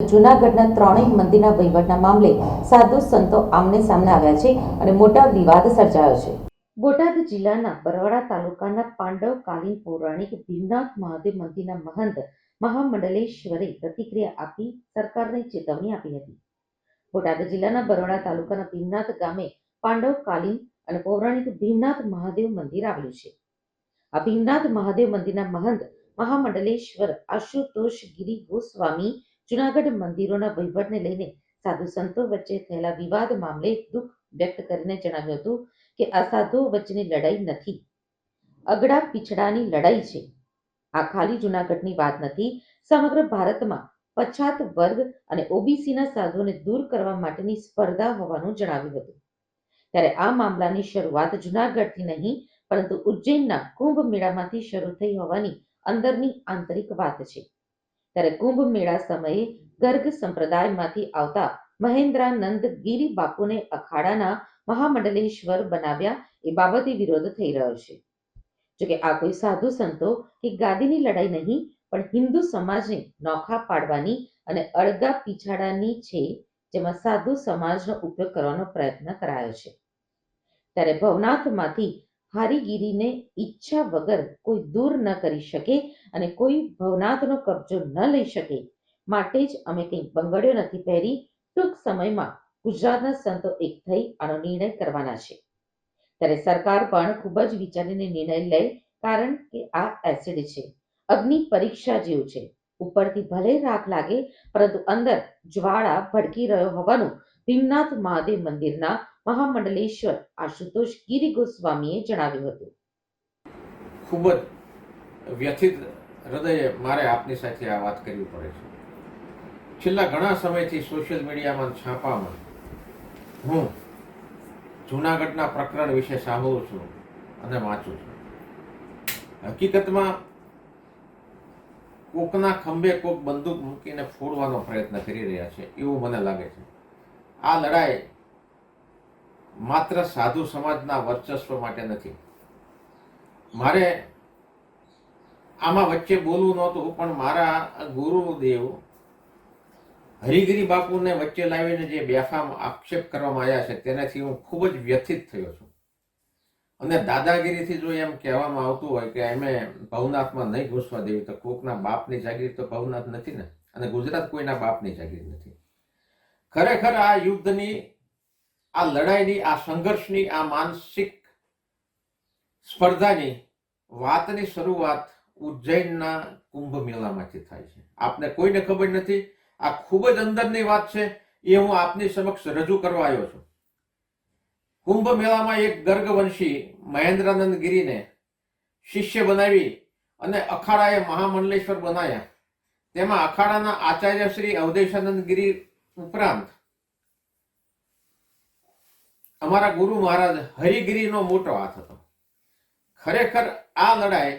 જૂનાગઢના ત્રણેય મંદિરના વહીવટના મામલે સાધુ સંતો આમને સામને આવ્યા છે અને મોટા વિવાદ સર્જાયો છે. બોટાદ જિલ્લાના બરવાડા તાલુકાના પાંડવ કાલીન પૌરાણિક ભીમનાથ મહાદેવ મંદિરના મહંત મહામંડલેશ્વરે પ્રતિક્રિયા આપી સરકારને ચેતવણી આપી હતી. બોટાદ જિલ્લાના બરોડા તાલુકાના ભીમનાથ ગામે પાંડવ કાલીન અને પૌરાણિક ભીમનાથ મહાદેવ મંદિર આવેલું છે. આ ભીમનાથ મહાદેવ મંદિરના મહંત મહામંડલેશ્વર આશુતોષ ગિરી ગોસ્વામી જુનાગઢ મંદિરોના વહીવટને લઈને સાધુ સંતો વચ્ચે થયેલા વિવાદ મામલે દુઃખ વ્યક્ત કરીને જણાવ્યું હતું કે આ સાધુઓ વચ્ચેની લડાઈ નથી. અગડા પીછડાની લડાઈ છે. આ ખાલી જુનાગઢની વાત નથી. સમગ્ર ભારતમાં પછાત વર્ગ અને ઓબીસીના સાધુઓને દૂર કરવા માટેની સ્પર્ધા હોવાનું જણાવ્યું હતું. ત્યારે આ મામલાની શરૂઆત જુનાગઢથી નહીં, પરંતુ ઉજ્જૈનના કુંભ મેળામાંથી શરૂ થઈ હોવાની અંદરની આંતરિક વાત છે. ત્યારે કુંભ મેળા સમયે ગર્ગ સંપ્રદાયમાંથી આવતા મહેન્દ્રાનંદ ગીરી બાપુને અખાડાના મહામંડલેશ્વર બનાવ્યા એ બાબતે વિરોધ થઈ રહ્યો છે. જોકે આ કોઈ સાધુ સંતો કે ગાદીની લડાઈ નહીં, પણ હિન્દુ સમાજને નોખા પાડવાની અને અળગા પીછાડાની છે જેમાં સાધુ સમાજનો ઉપયોગ કરવાનો પ્રયત્ન કરાયો છે. ત્યારે ભવનાથમાંથી હારીગીરીને ઈચ્છા વગર કોઈ દૂર ન કરી શકે અને કોઈ ભવનાથનો કબજો ન લઈ શકે. માટે જ અમે કંઈ બંગડીઓ નથી પહેરી. ટૂંક સમયમાં ગુજરાતના સંતો એક થઈ આનો નિર્ણય કરવાના છે. ત્યારે સરકાર પણ ખૂબ જ વિચારીને નિર્ણય લે કારણ કે આ એસિડ છે. અગ્નિ પરીક્ષા જેવું છે. ઉપરથી ભલે રાખ લાગે, પરંતુ અંદર જ્વાળા ભડકી રહ્યો હોવાનું ભીમનાથ મહાદેવ મંદિરના મહામંડલેશ્વર આશુતોષ ગિરી ગોસ્વામીએ જણાવ્યું હતું. ખૂબ જ વ્યથિત હૃદયે મારે આપની સાથે આ વાત કરવી પડે છે. છેલ્લા ઘણા સમયથી સોશિયલ મીડિયામાં છાપામાં હું જૂનાગઢના પ્રકરણ વિશે સાંભળું છું અને વાંચું છું. હકીકતમાં કોકના ખંભે કોક બંદૂક મૂકીને ફોડવાનો પ્રયત્ન કરી રહ્યા છે એવું મને લાગે છે. આ લડાઈ માત્ર સાધુ સમાજના વર્ચસ્વ માટે નથી. મારે આમાં વચ્ચે બોલવું નહોતું, પણ મારા ગુરુદેવ હરિગીરી બાપુને વચ્ચે લાવીને જે બેફામ આક્ષેપ કરવામાં આવ્યા છે, તેનાથી હું ખૂબ જ વ્યથિત થયો છું. અને દાદાગીરીથી જો એમ કહેવામાં આવતું હોય કે અમે ભવનાથમાં નહીં ઘૂસવા દેવી, તો કોકના બાપની જાગીર તો ભવનાથ નથી ને? અને ગુજરાત કોઈના બાપની જાગીર નથી. ખરેખર આ યુદ્ધની આ લડાઈની, આ સંઘર્ષની, આ માનસિક સ્પર્ધાની વાતની શરૂઆત ઉજ્જૈનના કુંભ મેળામાંથી થાય છે. આપને કોઈને ખબર નથી, આ ખૂબ જ અંદરની વાત છે, એ હું આપની સમક્ષ રજૂ કરવા આવ્યો છું. કુંભ મેળામાં એક ગર્ગવંશી મહેન્દ્રાનંદ ગિરીને શિષ્ય બનાવી અને અખાડાએ મહામંડલેશ્વર બનાવ્યા તેમાં અખાડાના આચાર્ય શ્રી અવધેશાનંદ ગિરી ઉપરાંત અમારા ગુરુ મહારાજ હરિગીરીનો મોટો હાથ હતો. ખરેખર આ લડાઈ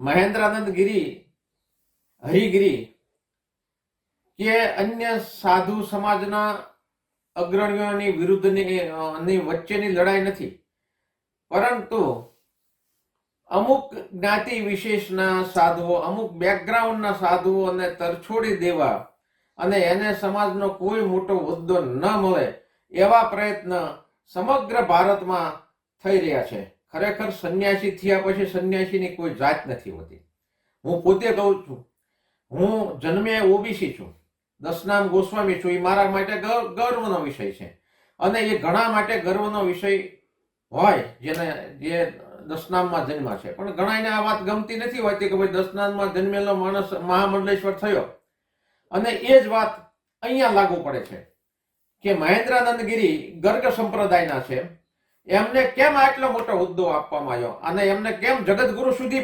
મહેન્દ્રાનંદ ગિરી, હરિગીરી કે અન્ય સાધુ સમાજના અગ્રણીઓની વિરુદ્ધની વચ્ચેની લડાઈ નથી. પરંતુ અમુક જ્ઞાતિ વિશેષના સાધુઓ, અમુક બેકગ્રાઉન્ડના સાધુઓને તરછોડી દેવા અને એને સમાજનો કોઈ મોટો હોદ્દો ન મળે એવા પ્રયત્ન સમગ્ર ભારતમાં થઈ રહ્યા છે. ખરેખર સંન્યાસી થયા પછી સંન્યાસીની કોઈ જાત નથી હોતી. હું પોતે કહું છું, હું જન્મે ઓબીસી છું, દસનામ ગોસ્વામી છું, એ મારા માટે ગર્વનો વિષય છે. અને એ ઘણા માટે ગર્વનો વિષય હોય જેને, જે દસનામમાં જન્મ્યા છે. પણ ઘણાને આ વાત ગમતી નથી હોતી કે ભાઈ દસનામમાં જન્મેલો માણસ મહામંડલેશ્વર થયો. અને એ જ વાત અહીંયા લાગુ પડે છે. કે મહેન્દ્રાનંદ ગિરી ગર્ગ સંપ્રદાયના છે. એમને કેમ આટલો મોટો હોદ્દો આપવામાં આવ્યો? અને એમને કેમ જગતગુરુ સુધી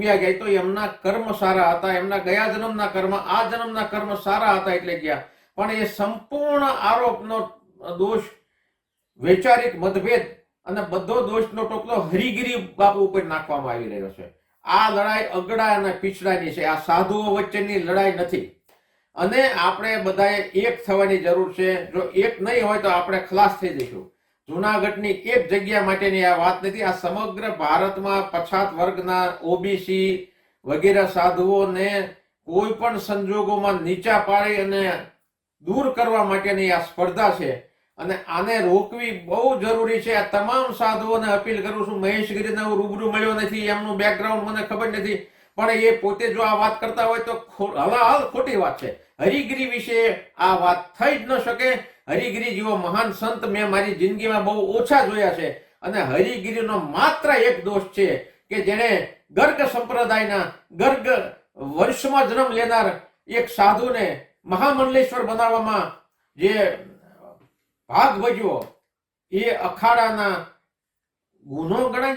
વ્યા ગયા? તો એમના કર્મ સારા હતા. એમના ગયા જન્મના કર્મ, આ જન્મના કર્મ સારા હતા એટલે ગયા. પણ એ સંપૂર્ણ આરોપનો દોષ, વૈચારિક મતભેદ અને બધો દોષનો ટોપલો હરિગીરી બાપુ ઉપર નાખવામાં આવી રહ્યો છે. આ લડાઈ અગડા અને પીછડાની છે. આ સાધુઓ વચ્ચેની લડાઈ નથી. અને આપણે બધાએ એક થવાની જરૂર છે. જો એક નહીં હોય તો આપણે ખલાસ થઈ જઈશું. જુનાગઢની એક જગ્યા માટેની આ વાત નથી. આ સમગ્ર ભારતમાં પછાત વર્ગના ઓબીસી વગેરે સાધુઓને કોઈ પણ સંજોગોમાં નીચા પાડી અને દૂર કરવા માટેની આ સ્પર્ધા છે. અને આને રોકવી બહુ જરૂરી છે. આ તમામ સાધુઓને અપીલ કરું છું. મહેશગીરીને હું રૂબરૂ મળ્યો નથી. એમનું બેકગ્રાઉન્ડ મને ખબર નથી. પણ એ પોતે જો આ વાત કરતા હોય તો હલાહલ ખોટી વાત છે. હરિગીરી વિશે આ વાત થઈ જ ન શકે. હરિગીરી જેવો મહાન સંત મેં મારી જિંદગીમાં બહુ ઓછા જોયા છે. અને હરિગીરીનો માત્ર એક દોષ છે કે જેણે ગર્ગ સંપ્રદાયના ગર્ગ વંશમાં જન્મ લેનાર એક સાધુને મહામંડલેશ્વર બનાવવામાં જે ભાગ ભજવો એ અખાડાના ગુનો ગણાય?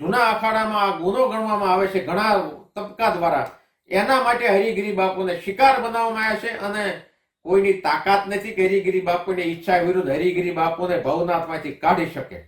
જૂના અખાડામાં આ ગુનો ગણવામાં આવે છે ઘણા તબકા દ્વારા. એના માટે હરિગીરી બાપુને શિકાર બનાવવામાં આવ્યા છે અને કોઈની તાકાત નથી કે હરિગીરી બાપુની ઈચ્છા વિરુદ્ધ હરિગીરી બાપુને ભવનાથમાંથી કાઢી શકે.